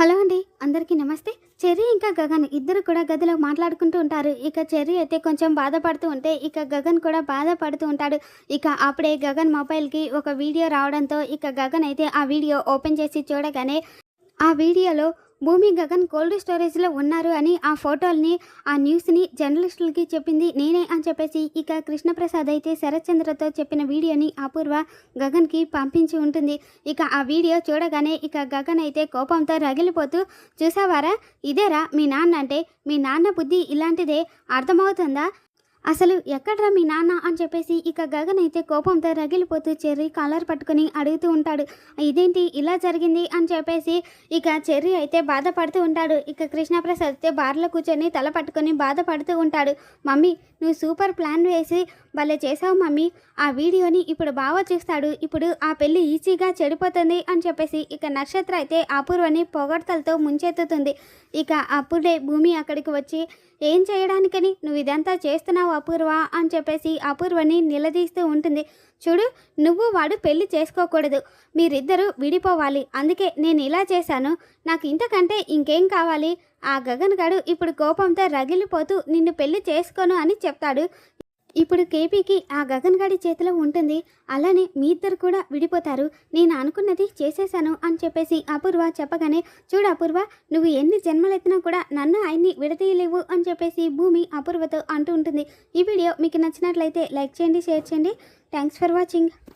Hello అండి అందరికీ నమస్తే. చెర్రీ ఇంకా గగన్ ఇద్దరు కూడా గదిలో మాట్లాడుకుంటూ ఉంటారు. ఇక చెర్రీ అయితే కొంచెం బాధపడుతూ ఉంటే ఇక గగన్ కూడా బాధపడుతూ ఉంటాడు. ఇక అప్పుడే గగన్ మొబైల్కి ఒక వీడియో రావడంతో ఇక గగన్ అయితే ఆ వీడియో ఓపెన్ చేసి చూడగానే ఆ వీడియోలో భూమి గగన్ కోల్డ్ స్టోరేజ్లో ఉన్నారు అని ఆ ఫోటోల్ని ఆ న్యూస్ని జర్నలిస్టులకి చెప్పింది నేనే అని చెప్పేసి ఇక కృష్ణప్రసాద్ అయితే శరత్చంద్రతో చెప్పిన వీడియోని అపూర్వ గగన్కి పంపించి ఉంటుంది. ఇక ఆ వీడియో చూడగానే ఇక గగన్ అయితే కోపంతో రగిలిపోతూ చూసావారా? ఇదేరా మీ నాన్న అంటే మీ నాన్న బుద్ధి ఇలాంటిదే అర్థమవుతుందా? అసలు ఎక్కడ్రా మీ నాన్న అని చెప్పేసి ఇక గగన్ అయితే కోపంతో రగిలిపోతూ చెర్రీ కాలర్ పట్టుకుని అడుగుతూ ఉంటాడు. ఇదేంటి ఇలా జరిగింది అని చెప్పేసి ఇక చెర్రీ అయితే బాధపడుతూ ఉంటాడు. ఇక కృష్ణప్రసాద్ అయితే బార్లో కూర్చొని తల పట్టుకొని బాధపడుతూ ఉంటాడు. మమ్మీ నువ్వు సూపర్ ప్లాన్ వేసి భలే చేసావు మమ్మీ. ఆ వీడియోని ఇప్పుడు బాగా చూస్తాడు. ఇప్పుడు ఆ పెళ్ళి ఈజీగా చెడిపోతుంది అని చెప్పేసి ఇక నక్షత్ర అయితే అపూర్వని పొగడ్తలతో ముంచెత్తుతుంది. ఇక అప్పుడే భూమి అక్కడికి వచ్చి ఏం చేయడానికని? నువ్వు ఇదంతా చేస్తున్నావు? అపూర్వ అని చెప్పేసి అపూర్వని నిలదీస్తూ ఉంటుంది. చూడు నువ్వు వాడు పెళ్ళి చేసుకోకూడదు. మీరిద్దరూ విడిపోవాలి. అందుకే నేను ఇలా చేశాను. నాకు ఇంతకంటే ఇంకేం కావాలి? ఆ గగన్ గడు ఇప్పుడు కోపంతో రగిలిపోతూ నిన్ను పెళ్ళి చేసుకోను అని చెప్తాడు. ఇప్పుడు కేపీకి ఆ గగన్ గడి చేతిలో ఉంటుంది. అలానే మీ ఇద్దరు కూడా విడిపోతారు. నేను అనుకున్నది చేసేశాను అని చెప్పేసి అపూర్వ చెప్పగానే చూడు అపూర్వ నువ్వు ఎన్ని జన్మలెత్తినా కూడా నన్ను ఆయన్ని విడతీయలేవు అని చెప్పేసి భూమి అపూర్వతో అంటూ ఉంటుంది. ఈ వీడియో మీకు నచ్చినట్లయితే లైక్ చేయండి షేర్ చేయండి. Thanks for watching